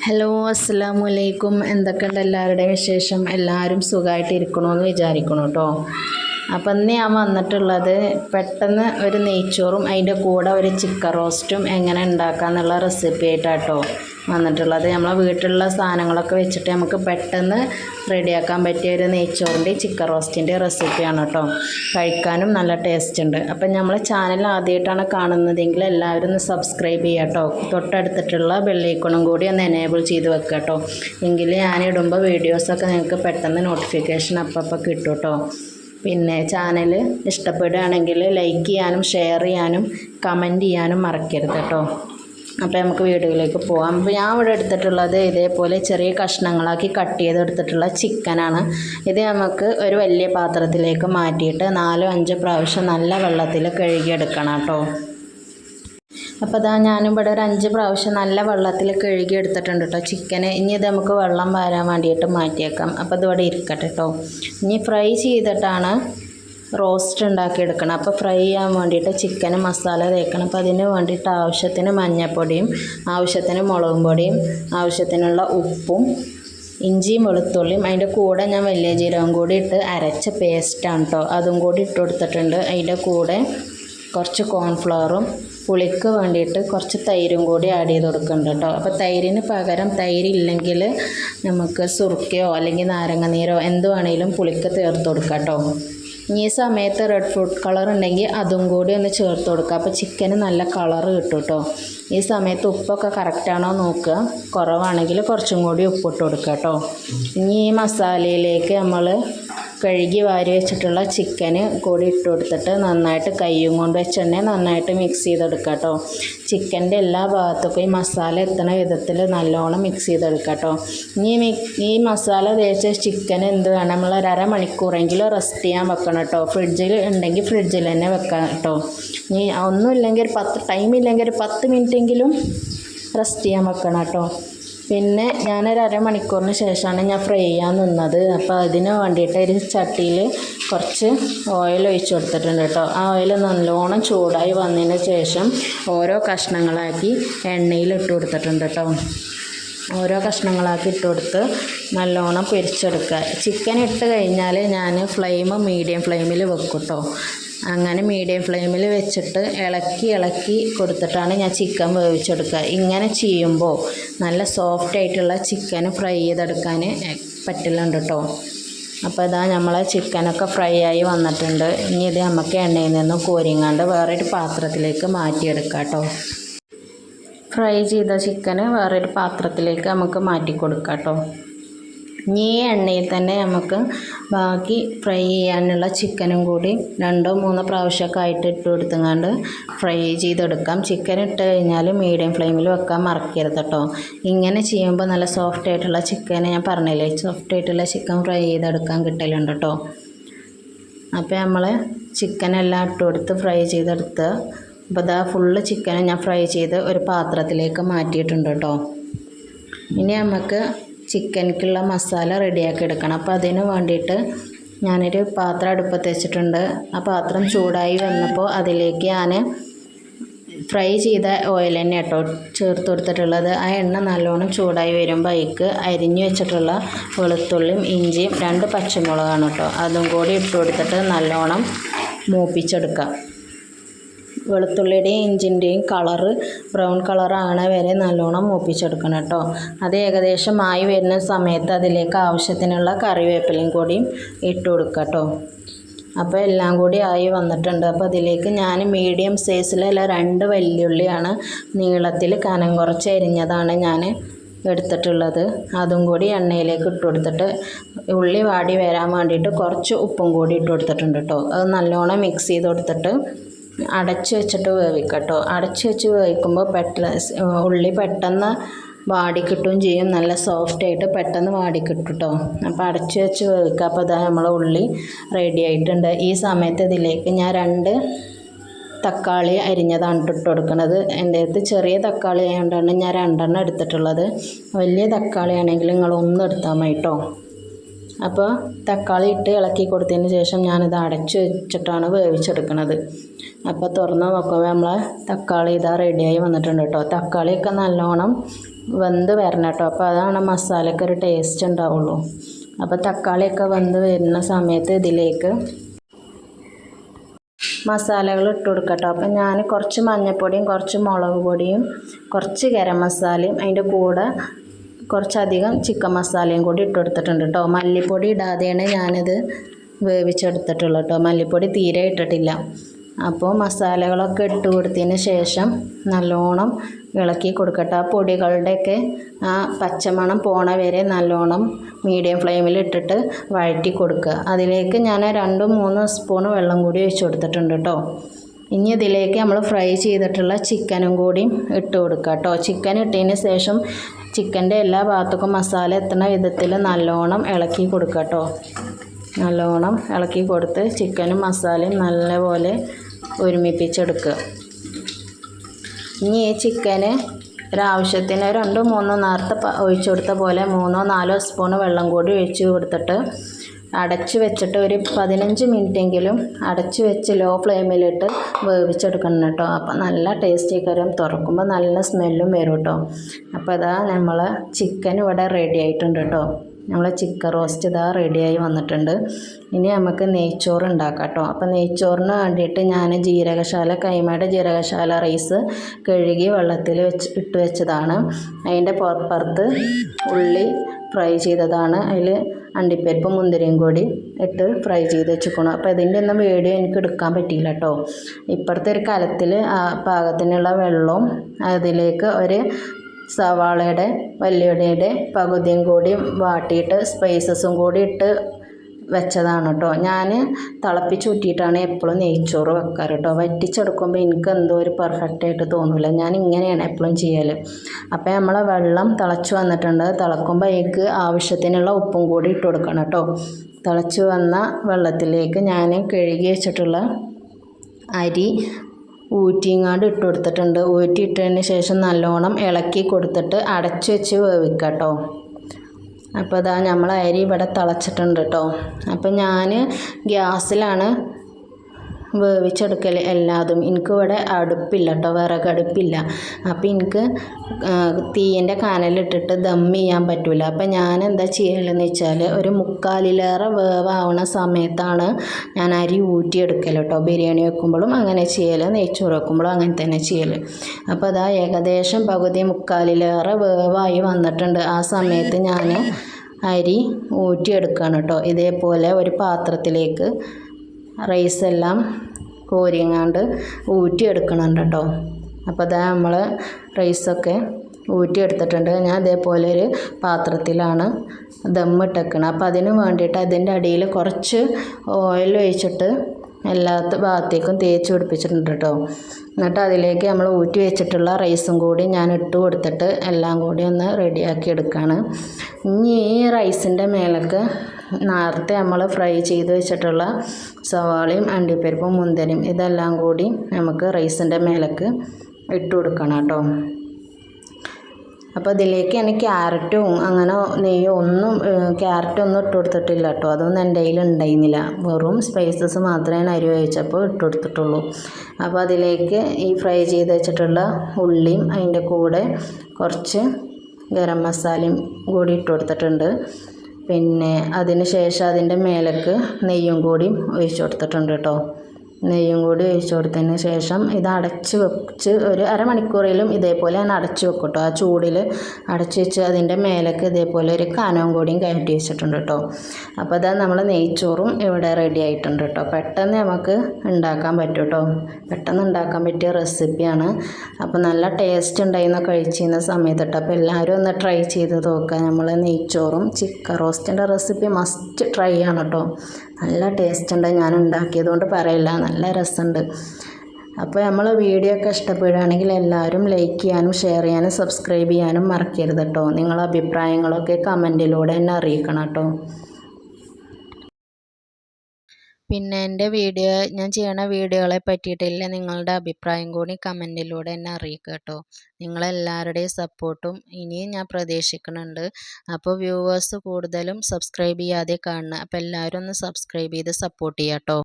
Hello അസ്സലാമു അലൈക്കും എന്തൊക്കെയുണ്ട് എല്ലാവരുടെയും വിശേഷം? എല്ലാവരും സുഖമായിട്ട് ഇരിക്കണമെന്ന് വിചാരിക്കണം കേട്ടോ അപ്പം ഇന്ന് ഞാൻ വന്നിട്ടുള്ളത് പെട്ടെന്ന് ഒരു നെയ്ച്ചോറും അതിന്റെ കൂടെ ഒരു ചിക്കൻ റോസ്റ്റും എങ്ങനെ ഉണ്ടാക്കാന്നുള്ള റെസിപ്പി ആയിട്ടാട്ടോ വന്നിട്ടുള്ളത്. നമ്മളെ വീട്ടിലുള്ള സാധനങ്ങളൊക്കെ വെച്ചിട്ട് നമുക്ക് പെട്ടെന്ന് റെഡിയാക്കാൻ പറ്റിയ ഒരു നെയ്ച്ചോറിന്റെ ചിക്കൻ റോസ്റ്റിന്റെ റെസിപ്പിയാണ് കേട്ടോ. കഴിക്കാനും നല്ല ടേസ്റ്റ് ഉണ്ട്. അപ്പം നമ്മൾ ചാനൽ ആദ്യമായിട്ടാണ് കാണുന്നതെങ്കിൽ എല്ലാവരും ഒന്ന് സബ്സ്ക്രൈബ് ചെയ്യുക കേട്ടോ. തൊട്ടടുത്തിട്ടുള്ള ബെല്ലൈക്കണും കൂടി ഒന്ന് എനേബിൾ ചെയ്ത് വെക്കുക കേട്ടോ. എങ്കിൽ ഞാനിടുമ്പോൾ വീഡിയോസൊക്കെ നിങ്ങൾക്ക് പെട്ടെന്ന് നോട്ടിഫിക്കേഷൻ അപ്പം കിട്ടും കേട്ടോ. പിന്നെ ചാനൽ ഇഷ്ടപ്പെടുകയാണെങ്കിൽ ലൈക്ക് ചെയ്യാനും ഷെയർ ചെയ്യാനും കമന്റ് ചെയ്യാനും മറക്കരുത് കേട്ടോ. അപ്പോൾ നമുക്ക് വീഡിയോയിലേക്ക് പോകാം അപ്പോൾ ഞാൻ ഇവിടെ എടുത്തിട്ടുള്ളത് ഇതേപോലെ ചെറിയ കഷ്ണങ്ങളാക്കി കട്ട് ചെയ്ത് എടുത്തിട്ടുള്ള ചിക്കനാണ് ഇത് നമുക്ക് ഒരു വലിയ പാത്രത്തിലേക്ക് മാറ്റിയിട്ട് നാലോ അഞ്ചോ പ്രാവശ്യം നല്ല വെള്ളത്തിൽ കഴുകിയെടുക്കണം കേട്ടോ. അപ്പോൾ അതാ ഞാനിവിടെ ഒരു അഞ്ച് പ്രാവശ്യം നല്ല വെള്ളത്തിൽ കഴുകി എടുത്തിട്ടുണ്ട് കേട്ടോ ചിക്കന്. ഇനി ഇത് നമുക്ക് വെള്ളം വരാൻ വേണ്ടിയിട്ട് മാറ്റിയേക്കാം. അപ്പോൾ ഇതിവിടെ ഇരിക്കട്ടെ കേട്ടോ ഇനി ഫ്രൈ ചെയ്തിട്ടാണ് റോസ്റ്റ് ഉണ്ടാക്കിയെടുക്കണം. അപ്പോൾ ഫ്രൈ ചെയ്യാൻ വേണ്ടിയിട്ട് ചിക്കന് മസാല തേക്കണം. അപ്പോൾ അതിന് വേണ്ടിയിട്ട് ആവശ്യത്തിന് മഞ്ഞൾപ്പൊടിയും ആവശ്യത്തിന് മുളകും പൊടിയും ആവശ്യത്തിനുള്ള ഉപ്പും ഇഞ്ചിയും വെളുത്തുള്ളിയും അതിന്റെ കൂടെ ഞാൻ വലിയ ജീരകം കൂടി ഇട്ട് അരച്ച പേസ്റ്റാണ് കേട്ടോ അതും കൂടി ഇട്ട് കൊടുത്തിട്ടുണ്ട്. അതിന്റെ കൂടെ കുറച്ച് കോൺഫ്ലവറും പുളിക്ക് വേണ്ടിയിട്ട് കുറച്ച് തൈരും കൂടി ആഡ് ചെയ്ത് കൊടുക്കുന്നുണ്ട് കേട്ടോ അപ്പോൾ തൈരിന് പകരം തൈര് ഇല്ലെങ്കിൽ നമുക്ക് സുറുക്കയോ അല്ലെങ്കിൽ നാരങ്ങ നീരോ എന്ത് പുളിക്ക് ചേർത്ത് കൊടുക്കാം കേട്ടോ ഈ സമയത്ത് റെഡ് ഫ്രൂട്ട് കളർ ഉണ്ടെങ്കിൽ അതും കൂടി ഒന്ന് ചേർത്ത് കൊടുക്കുക അപ്പോൾ ചിക്കന് നല്ല കളർ കിട്ടും കേട്ടോ ഈ സമയത്ത് ഉപ്പൊക്കെ കറക്റ്റാണോ നോക്കുക. കുറവാണെങ്കിൽ കുറച്ചും കൂടി ഉപ്പിട്ട് കൊടുക്കുക കേട്ടോ ഇനി ഈ മസാലയിലേക്ക് നമ്മൾ കഴുകി വാരി വെച്ചിട്ടുള്ള ചിക്കന് കൂടി ഇട്ട് കൊടുത്തിട്ട് നന്നായിട്ട് കൈയും കൊണ്ട് വെച്ചെണ്ണ നന്നായിട്ട് മിക്സ് ചെയ്തെടുക്കുക കേട്ടോ ചിക്കന്റെ എല്ലാ ഭാഗത്തേക്കും ഈ മസാല എത്തുന്ന വിധത്തിൽ നല്ലോണം മിക്സ് ചെയ്തെടുക്കുക കേട്ടോ ഇനി ഈ മസാല തേച്ച ചിക്കൻ എന്ത് വേണം? നമ്മൾ ഒരു അരമണിക്കൂറെങ്കിലും റെസ്റ്റ് ചെയ്യാൻ വെക്കണം കേട്ടോ ഫ്രിഡ്ജിൽ ഉണ്ടെങ്കിൽ ഫ്രിഡ്ജിൽ തന്നെ വെക്കാം കേട്ടോ ഇനി ഒന്നുമില്ലെങ്കിൽ ഒരു പത്ത് ടൈം ഇല്ലെങ്കിൽ ഒരു പത്ത് മിനിറ്റെങ്കിലും റെസ്റ്റ് ചെയ്യാൻ വെക്കണം കേട്ടോ പിന്നെ ഞാനൊരു അരമണിക്കൂറിന് ശേഷമാണ് ഞാൻ ഫ്രൈ ചെയ്യാൻ നിന്നത്. അപ്പോൾ അതിന് വേണ്ടിയിട്ട് ഒരു ചട്ടിയിൽ കുറച്ച് ഓയിൽ ഒഴിച്ച് കൊടുത്തിട്ടുണ്ട് കേട്ടോ. ആ ഓയിൽ നല്ലോണം ചൂടായി വന്നതിന് ശേഷം ഓരോ കഷ്ണങ്ങളാക്കി എണ്ണയിൽ ഇട്ട് കൊടുത്തിട്ടുണ്ട് കേട്ടോ. ഓരോ കഷ്ണങ്ങളാക്കി ഇട്ട് കൊടുത്ത് നല്ലോണം പൊരിച്ചെടുക്കുക. ചിക്കൻ ഇട്ട് കഴിഞ്ഞാൽ ഞാൻ ഫ്ലെയിം മീഡിയം ഫ്ലെയിമിൽ വെക്കും കേട്ടോ. അങ്ങനെ മീഡിയം ഫ്ലെയിമിൽ വെച്ചിട്ട് ഇളക്കി ഇളക്കി കൊടുത്തിട്ടാണ് ഞാൻ ചിക്കൻ വേവിച്ചെടുക്കുക. ഇങ്ങനെ ചെയ്യുമ്പോൾ നല്ല സോഫ്റ്റ് ആയിട്ടുള്ള ചിക്കൻ ഫ്രൈ ചെയ്തെടുക്കാൻ പറ്റില്ലുണ്ട് കേട്ടോ അപ്പോൾ ഇതാ നമ്മൾ ചിക്കനൊക്കെ ഫ്രൈ ആയി വന്നിട്ടുണ്ട്. ഇനി ഇത് നമുക്ക് എണ്ണയിൽ നിന്ന് കോരിങ്ങാണ്ട് വേറൊരു പാത്രത്തിലേക്ക് മാറ്റിയെടുക്കാം കേട്ടോ ഫ്രൈ ചെയ്ത ചിക്കന് വേറൊരു പാത്രത്തിലേക്ക് നമുക്ക് മാറ്റി കൊടുക്കാം കേട്ടോ ഈ എണ്ണയിൽ തന്നെ നമുക്ക് ബാക്കി ഫ്രൈ ചെയ്യാനുള്ള ചിക്കനും കൂടി രണ്ടോ മൂന്നോ പ്രാവശ്യമൊക്കെ ആയിട്ട് ഇട്ട് കൊടുത്തുങ്ങാണ്ട് ഫ്രൈ ചെയ്തെടുക്കാം. ചിക്കൻ ഇട്ട് കഴിഞ്ഞാൽ മീഡിയം ഫ്ലെയിമിൽ വെക്കാൻ മറക്കരുത് കേട്ടോ. ഇങ്ങനെ ചെയ്യുമ്പോൾ നല്ല സോഫ്റ്റ് ആയിട്ടുള്ള ചിക്കൻ ഞാൻ പറഞ്ഞില്ലേ സോഫ്റ്റ് ആയിട്ടുള്ള ചിക്കൻ ഫ്രൈ ചെയ്തെടുക്കാൻ കിട്ടലുണ്ട് കേട്ടോ. അപ്പോൾ നമ്മൾ ചിക്കനെല്ലാം ഇട്ട് കൊടുത്ത് ഫ്രൈ ചെയ്തെടുത്ത് അപ്പോൾ ഇതാ ഫുള്ള് ചിക്കൻ ഞാൻ ഫ്രൈ ചെയ്ത് ഒരു പാത്രത്തിലേക്ക് മാറ്റിയിട്ടുണ്ട് കേട്ടോ. ഇനി നമുക്ക് ചിക്കനിക്കുള്ള മസാല റെഡിയാക്കി എടുക്കണം. അപ്പോൾ അതിന് വേണ്ടിയിട്ട് ഞാനൊരു പാത്രം അടുപ്പത്ത് വെച്ചിട്ടുണ്ട്. ആ പാത്രം ചൂടായി വന്നപ്പോൾ അതിലേക്ക് ഞാൻ ഫ്രൈ ചെയ്ത ഓയിൽ തന്നെ കേട്ടോ ചേർത്ത് കൊടുത്തിട്ടുള്ളത്. ആ എണ്ണ നല്ലോണം ചൂടായി വരുമ്പോൾ അതിക്ക് അരിഞ്ഞു വെച്ചിട്ടുള്ള വെളുത്തുള്ളിയും ഇഞ്ചിയും രണ്ട് പച്ചമുളകാണ് കേട്ടോ. അതും കൂടി ഇട്ട് കൊടുത്തിട്ട് നല്ലോണം മൂപ്പിച്ചെടുക്കാം. വെളുത്തുള്ളിയുടെയും ഇഞ്ചിന്റെയും കളറ് ബ്രൗൺ കളറാണ് വരെ നല്ലോണം മൂപ്പിച്ചെടുക്കണം കേട്ടോ. അത് ഏകദേശം ആയി വരുന്ന സമയത്ത് അതിലേക്ക് ആവശ്യത്തിനുള്ള കറിവേപ്പിലയും കൂടിയും ഇട്ട് കൊടുക്കുക കേട്ടോ. അപ്പോൾ എല്ലാം കൂടി ആയി വന്നിട്ടുണ്ട്. അപ്പോൾ അതിലേക്ക് ഞാൻ മീഡിയം സൈസിലുള്ള രണ്ട് വെല്ലുള്ളിയാണ് നീളത്തിൽ കനം കുറച്ച് എരിഞ്ഞതാണ് ഞാൻ എടുത്തിട്ടുള്ളത്. അതും കൂടി എണ്ണയിലേക്ക് ഇട്ട് കൊടുത്തിട്ട് ഉള്ളി വാടി വരാൻ വേണ്ടിയിട്ട് കുറച്ച് ഉപ്പും കൂടി ഇട്ട് കൊടുത്തിട്ടുണ്ട് കേട്ടോ. അത് നല്ലോണം മിക്സ് ചെയ്ത് കൊടുത്തിട്ട് അടച്ച് വെച്ചിട്ട് വേവിക്കട്ടോ. അടച്ച് വെച്ച് വേവിക്കുമ്പോൾ പെട്ടെന്ന് ഉള്ളി പെട്ടെന്ന് വാടി കിട്ടുകയും ചെയ്യും. നല്ല സോഫ്റ്റ് ആയിട്ട് പെട്ടെന്ന് വാടി കിട്ടും അപ്പോൾ അടച്ച് വെച്ച് വേവിക്കുക. അപ്പോൾ ഇതാ നമ്മളെ ഉള്ളി റെഡി ആയിട്ടുണ്ട്. ഈ സമയത്ത് ഇതിലേക്ക് ഞാൻ രണ്ട് തക്കാളി അരിഞ്ഞതാണ് ഇട്ട് കൊടുക്കുന്നത്. എന്റെ അടുത്ത് ചെറിയ തക്കാളി ആയതുകൊണ്ടാണ് ഞാൻ രണ്ടെണ്ണം എടുത്തിട്ടുള്ളത്. വലിയ തക്കാളി ആണെങ്കിൽ നിങ്ങൾ ഒന്ന് എടുത്താൽ മതി കേട്ടോ. അപ്പോൾ തക്കാളി ഇട്ട് ഇളക്കി കൊടുത്തതിന് ശേഷം ഞാനിത് അടച്ചു വെച്ചിട്ടാണ് വേവിച്ചെടുക്കുന്നത് അപ്പോൾ തുറന്ന് നോക്കുമ്പോൾ നമ്മളെ തക്കാളി ഇതാ റെഡിയായി വന്നിട്ടുണ്ട് കേട്ടോ. തക്കാളിയൊക്കെ നല്ലോണം വെന്ത് വരണം കേട്ടോ. അപ്പോൾ അതാണ് മസാലയ്ക്ക് ഒരു ടേസ്റ്റ് ഉണ്ടാവുള്ളൂ. അപ്പോൾ തക്കാളിയൊക്കെ വെന്ത് വരുന്ന സമയത്ത് ഇതിലേക്ക് മസാലകൾ ഇട്ട് കൊടുക്കട്ടോ അപ്പം ഞാൻ കുറച്ച് മഞ്ഞൾപ്പൊടിയും കുറച്ച് മുളക് പൊടിയും കുറച്ച് ഗരം മസാലയും അതിന്റെ കൂടെ കുറച്ചധികം ചിക്കൻ മസാലയും കൂടി ഇട്ടെടുത്തിട്ടുണ്ട് കേട്ടോ. മല്ലിപ്പൊടി ഇടാതെയാണ് ഞാനിത് വേവിച്ചെടുത്തിട്ടുള്ളത് കേട്ടോ. മല്ലിപ്പൊടി തീരെ ഇട്ടിട്ടില്ല. അപ്പോൾ മസാലകളൊക്കെ ഇട്ട് കൊടുത്തതിന് ശേഷം നല്ലോണം ഇളക്കി കൊടുക്കട്ടെ. ആ പൊടികളുടെയൊക്കെ ആ പച്ചമണം പോണ വരെ നല്ലോണം മീഡിയം ഫ്ലെയിമിൽ ഇട്ടിട്ട് വഴറ്റി കൊടുക്കുക. അതിലേക്ക് ഞാൻ രണ്ട് മൂന്ന് സ്പൂൺ വെള്ളം കൂടി ഒഴിച്ചു കൊടുത്തിട്ടുണ്ട് കേട്ടോ. ഇനി ഇതിലേക്ക് നമ്മൾ ഫ്രൈ ചെയ്തിട്ടുള്ള ചിക്കനും കൂടി ഇട്ട് കൊടുക്കുക കേട്ടോ. ചിക്കൻ ഇട്ടതിന് ശേഷം ചിക്കന്റെ എല്ലാ ഭാഗത്തേക്കും മസാല എത്തുന്ന വിധത്തിൽ നല്ലോണം ഇളക്കി കൊടുക്കുക കേട്ടോ. നല്ലോണം ഇളക്കി കൊടുത്ത് ചിക്കനും മസാലയും നല്ലപോലെ ഒരുമിപ്പിച്ചെടുക്കുക. ഇനി ഈ ചിക്കന് ഒരാവശ്യത്തിന് രണ്ടോ മൂന്നോ നേരത്തെ ഒഴിച്ചു കൊടുത്ത പോലെ മൂന്നോ നാലോ സ്പൂൺ വെള്ളം കൂടി ഒഴിച്ച് കൊടുത്തിട്ട് അടച്ച് വെച്ചിട്ട് ഒരു പതിനഞ്ച് മിനിറ്റെങ്കിലും അടച്ചു വെച്ച് ലോ ഫ്ലെയിമിലിട്ട് വേവിച്ചെടുക്കണം കേട്ടോ. അപ്പോൾ നല്ല ടേസ്റ്റി കരം തുറക്കുമ്പോൾ നല്ല സ്മെല്ലും വരും കേട്ടോ. അപ്പോൾ അതാ നമ്മൾ ചിക്കൻ ഇവിടെ റെഡി ആയിട്ടുണ്ട് കേട്ടോ. നമ്മളെ ചിക്കൻ റോസ്റ്റ് ഇതാ റെഡിയായി വന്നിട്ടുണ്ട്. ഇനി നമുക്ക് നെയ്ച്ചോറ് ഉണ്ടാക്കാം കേട്ടോ. അപ്പോൾ നെയ്ച്ചോറിന് വേണ്ടിയിട്ട് ഞാൻ ജീരകശാല കൈമയുടെ ജീരകശാല റൈസ് കഴുകി വെള്ളത്തിൽ വെച്ച് ഇട്ട് വെച്ചതാണ്. അതിന്റെ പുറത്ത് ഉള്ളി ഫ്രൈ ചെയ്തതാണ്. അതിൽ അണ്ടിപ്പരിപ്പും മുന്തിരിയും കൂടി ഇട്ട് ഫ്രൈ ചെയ്ത് വെച്ചിരിക്കണം അപ്പോൾ ഇതിന്റെ ഒന്നും വീഡിയോ എനിക്ക് എടുക്കാൻ പറ്റിയില്ല കേട്ടോ. ഇപ്പുറത്തെ ഒരു കലത്തിൽ പാകത്തിനുള്ള വെള്ളവും അതിലേക്ക് ഒരു സവാളയുടെ വല്യുള്ളിയുടെ പകുതിയും കൂടി വാട്ടിയിട്ട് സ്പൈസസും കൂടി ഇട്ട് വെച്ചതാണ് കേട്ടോ ഞാൻ തിളപ്പിച്ചൂറ്റിയിട്ടാണ് എപ്പോഴും നെയ്ച്ചോറ് വെക്കാറ് കേട്ടോ വറ്റിച്ചെടുക്കുമ്പോൾ എനിക്ക് എന്തോ ഒരു പെർഫെക്റ്റ് ആയിട്ട് തോന്നില്ല ഞാൻ ഇങ്ങനെയാണ് എപ്പോഴും ചെയ്യൽ അപ്പോൾ നമ്മൾ വെള്ളം തിളച്ച് വന്നിട്ടുണ്ട്. തിളക്കുമ്പോൾ അതിലേക്ക് ആവശ്യത്തിനുള്ള ഉപ്പും കൂടി ഇട്ട് കൊടുക്കണം കേട്ടോ തിളച്ച് വന്ന വെള്ളത്തിലേക്ക് ഞാൻ കഴുകി വെച്ചിട്ടുള്ള അരി ഊറ്റിങ്ങാണ്ട് ഇട്ട് കൊടുത്തിട്ടുണ്ട്. ഊറ്റി ഇട്ടതിന് ശേഷം നല്ലോണം ഇളക്കി കൊടുത്തിട്ട് അടച്ചു വെച്ച് വേവിക്കാം കേട്ടോ അപ്പോൾ ഇതാ നമ്മൾ അരി ഇവിടെ തിളച്ചിട്ടുണ്ട് കേട്ടോ അപ്പോൾ ഞാൻ ഗ്യാസിലാണ് വേവിച്ചെടുക്കൽ എല്ലാതും. എനിക്കിവിടെ അടുപ്പില്ല കേട്ടോ വിറകടുപ്പില്ല അപ്പോൾ എനിക്ക് തീയിന്റെ കനലിട്ടിട്ട് ദം ചെയ്യാൻ പറ്റില്ല അപ്പോൾ ഞാൻ എന്താ ചെയ്യലെന്ന് വെച്ചാൽ ഒരു മുക്കാലിലേറെ വേവാവണ സമയത്താണ് ഞാൻ അരി ഊറ്റിയെടുക്കൽ കേട്ടോ ബിരിയാണി വെക്കുമ്പോഴും അങ്ങനെ ചെയ്യൽ നെയ്ച്ചോറ് വെക്കുമ്പോഴും അങ്ങനെ തന്നെ ചെയ്യൽ അപ്പോൾ അതാ ഏകദേശം പകുതി മുക്കാലിലേറെ വേവായി വന്നിട്ടുണ്ട്. ആ സമയത്ത് ഞാൻ അരി ഊറ്റിയെടുക്കുകയാണ് കേട്ടോ ഇതേപോലെ ഒരു പാത്രത്തിലേക്ക് റൈസെല്ലാം കോരിങ്ങാണ്ട് ഊറ്റിയെടുക്കണുണ്ട് കേട്ടോ അപ്പോൾ അതാ നമ്മൾ റൈസൊക്കെ ഊറ്റിയെടുത്തിട്ടുണ്ട്. ഞാൻ അതേപോലെ ഒരു പാത്രത്തിലാണ് ദമ്മിട്ടേക്കണം. അപ്പോൾ അതിന് വേണ്ടിയിട്ട് അതിന്റെ അടിയിൽ കുറച്ച് ഓയിൽ ഒഴിച്ചിട്ട് എല്ലാ ഭാഗത്തേക്കും തേച്ച് പിടിപ്പിച്ചിട്ടുണ്ട് കേട്ടോ എന്നിട്ട് അതിലേക്ക് നമ്മൾ ഊറ്റി വെച്ചിട്ടുള്ള റൈസും കൂടി ഞാൻ ഇട്ട് കൊടുത്തിട്ട് എല്ലാം കൂടി ഒന്ന് റെഡിയാക്കി എടുക്കുകയാണ് ഇനി ഈ റൈസിന്റെ മേലേക്ക് നേരത്തെ നമ്മൾ ഫ്രൈ ചെയ്ത് വെച്ചിട്ടുള്ള സവാളയും അണ്ടിപ്പരിപ്പും മുന്തിരിയും ഇതെല്ലാം കൂടി നമുക്ക് റൈസിന്റെ മേലേക്ക് ഇട്ട് കൊടുക്കണം കേട്ടോ. അപ്പോൾ ഇതിലേക്ക് ഞാൻ ക്യാരറ്റും അങ്ങനെ നെയ്യോ ഒന്നും ക്യാരറ്റൊന്നും ഇട്ട് കൊടുത്തിട്ടില്ല കേട്ടോ. അതൊന്നും എന്റെ കയ്യിൽ ഉണ്ടായിരുന്നില്ല. വെറും സ്പൈസസ് മാത്രമേ അരി വേവിച്ചപ്പോൾ ഇട്ട് കൊടുത്തിട്ടുള്ളൂ. അപ്പോൾ അതിലേക്ക് ഈ ഫ്രൈ ചെയ്ത് വെച്ചിട്ടുള്ള ഉള്ളിയും അതിന്റെ കൂടെ കുറച്ച് ഗരം മസാലയും കൂടി ഇട്ട് കൊടുത്തിട്ടുണ്ട്. പിന്നെ അതിന് ശേഷം അതിന്റെ മേലേക്ക് നെയ്യും കൂടി ഒഴിച്ച് കൊടുത്തിട്ടുണ്ട് കേട്ടോ. നെയ്യും കൂടി ഒഴിച്ച് കൊടുത്തതിന് ശേഷം ഇത് അടച്ച് വെച്ച് ഒരു അരമണിക്കൂറിലും ഇതേപോലെ തന്നെ അടച്ച് വെക്കും കേട്ടോ. ആ ചൂടിൽ അടച്ച് വെച്ച് അതിന്റെ മേലേക്ക് ഇതേപോലെ ഒരു കനവും കൂടിയും കയറ്റി വെച്ചിട്ടുണ്ട് കേട്ടോ. അപ്പോൾ അതാ നമ്മൾ നെയ്ച്ചോറും ഇവിടെ റെഡി ആയിട്ടുണ്ട് കേട്ടോ. പെട്ടെന്ന് നമുക്ക് ഉണ്ടാക്കാൻ പറ്റും കേട്ടോ. പെട്ടെന്ന് ഉണ്ടാക്കാൻ പറ്റിയ റെസിപ്പിയാണ്. അപ്പോൾ നല്ല ടേസ്റ്റ് ഉണ്ടായിരുന്ന കഴിച്ചിരുന്ന സമയത്ത് കേട്ടോ. അപ്പോൾ എല്ലാവരും ഒന്ന് ട്രൈ ചെയ്ത് നോക്കുക. നമ്മൾ നെയ്ച്ചോറും ചിക്കൻ റോസ്റ്റിന്റെ റെസിപ്പി മസ്റ്റ് ട്രൈ ആണ് കേട്ടോ. നല്ല ടേസ്റ്റ് ഉണ്ട്. ഞാൻ ഉണ്ടാക്കിയതുകൊണ്ട് പറയില്ല. നല്ല രസമുണ്ട്. അപ്പോൾ നമ്മൾ വീഡിയോ ഒക്കെ ഇഷ്ടപ്പെടുകയാണെങ്കിൽ എല്ലാവരും ലൈക്ക് ചെയ്യാനും ഷെയർ ചെയ്യാനും സബ്സ്ക്രൈബ് ചെയ്യാനും മറക്കരുത് കേട്ടോ നിങ്ങളെ അഭിപ്രായങ്ങളൊക്കെ കമന്റിലൂടെ എന്നെ അറിയിക്കണം കേട്ടോ പിന്നെ എന്റെ വീഡിയോ ഞാൻ ചെയ്യണ വീഡിയോകളെ പറ്റിയിട്ടില്ല നിങ്ങളുടെ അഭിപ്രായം കൂടി കമന്റിലൂടെ എന്നെ അറിയിക്കുക കേട്ടോ നിങ്ങളെല്ലാവരുടെയും സപ്പോർട്ടും ഇനിയും ഞാൻ പ്രതീക്ഷിക്കുന്നുണ്ട്. അപ്പോൾ വ്യൂവേഴ്സ് കൂടുതലും സബ്സ്ക്രൈബ് ചെയ്യാതെ കാണണം അപ്പോൾ എല്ലാവരും ഒന്ന് സബ്സ്ക്രൈബ് ചെയ്ത് സപ്പോർട്ട് ചെയ്യാം കേട്ടോ